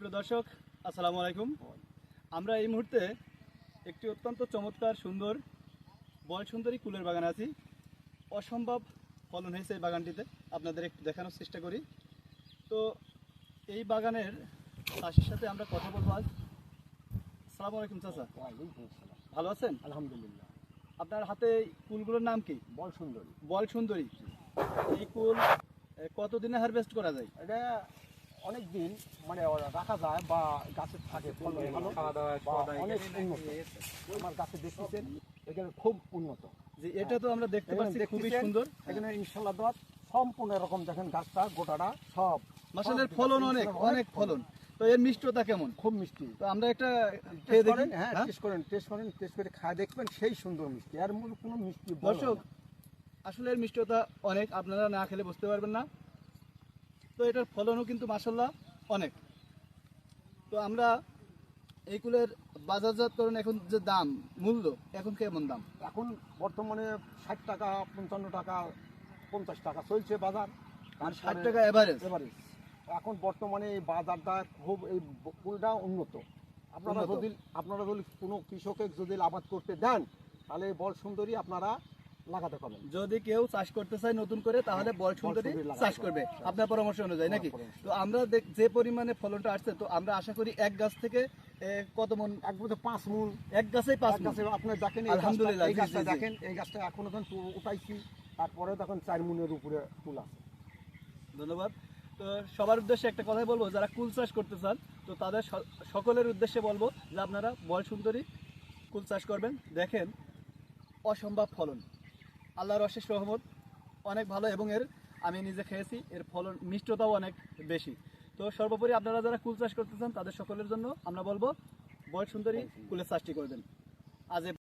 সুপ্রিয় দর্শক আসসালামু আলাইকুম। আমরা এই মুহূর্তে একটি অত্যন্ত চমৎকার সুন্দর বল সুন্দরী কুলের বাগানে আছি। অসম্ভব ফলন হয়েছে এই বাগানটিতে আপনাদের একটু দেখানোর চেষ্টা করি। তো এই বাগানের চাষির সাথে আমরা কথা বলব আজ। আসসালামু আলাইকুম চাচা। ভালো আছেন? আলহামদুলিল্লাহ। আপনার হাতে এই কুলগুলোর নাম কি? বল সুন্দরী। বল সুন্দরী। এই কুল কতদিনে হারভেস্ট করা যায়? এটা অনেক দিন মানে রাখা যায় বা গাছে থাকে বা অনেক উন্নত। আমার গাছে দেখতেছেন এখানে খুব উন্নত। যে এটা তো আমরা দেখতে পাচ্ছি খুবই সুন্দর। এখানে ইনশাল্লাহ সম্পূর্ণ এরকম দেখেন গাছটা গোটাটা সব মাসালের ফলন অনেক অনেক ফলন। তো এর মিষ্টতা কেমন? খুব মিষ্টি। তো আমরা একটা খেয়ে দেখি। হ্যাঁ হ্যাঁ? টেস্ট করেন টেস্ট করেন টেস্ট করে খায় দেখবেন সেই সুন্দর মিষ্টি। আর মূল কোনো মিষ্টি দর্শক আসলে এর মিষ্টতা অনেক আপনারা না খেলে বুঝতে পারবেন না। তো এটার ফলনও কিন্তু মাসাল্লাহ অনেক। তো আমরা এই কুলের বাজারজাতকরণ এখন যে দাম মূল্য এখন কেমন দাম? এখন বর্তমানে ষাট টাকা পঞ্চান্ন টাকা পঞ্চাশ টাকা চলছে বাজার। আর ষাট টাকা এভারেজ এভারেজ এখন বর্তমানে এই বাজারটা খুব এই ফুলটা উন্নত। আপনারা যদি আপনারা যদি কোনো কৃষকে যদি আবাদ করতে দেন তাহলে বল সুন্দরী আপনারা লাগাতে যদি কেউ চাষ করতে চায় নতুন করে তাহলে বল সুন্দরী চাষ করবে। আপনার পরামর্শ অনুযায়ী নাকি? তো আমরা যে পরিমাণে ফলনটা আসছে তো আমরা আশা করি এক গাছ থেকে কত মন? এক বছর পাঁচ মূল এক গাছেই পাঁচ গাছে আপনি দেখেন আলহামদুলিল্লাহ, গাছটা- এই। দেখেন এই গাছটা এখন এখন উঠাইছি তারপরে দেখেন চার মুনের উপরে ফুল আছে। ধন্যবাদ। তো সবার উদ্দেশ্যে একটা কথাই বলব যারা কুল চাষ করতে চান তো তাদের সকলের উদ্দেশ্যে বলব যে আপনারা বল সুন্দরী কুল চাষ করবেন। দেখেন অসম্ভব ফলন। আল্লাহর অশেষ রহমত, অনেক ভালো এবং এর আমি নিজে খেয়েছি, এর ফলন মিষ্টতাও অনেক বেশি। তো সর্বোপরি আপনারা যারা কুল চাষ করতে চান, তাদের সকলের জন্য আমরা বলব বয়স সুন্দরী কুলের চাষটি করবেন আজ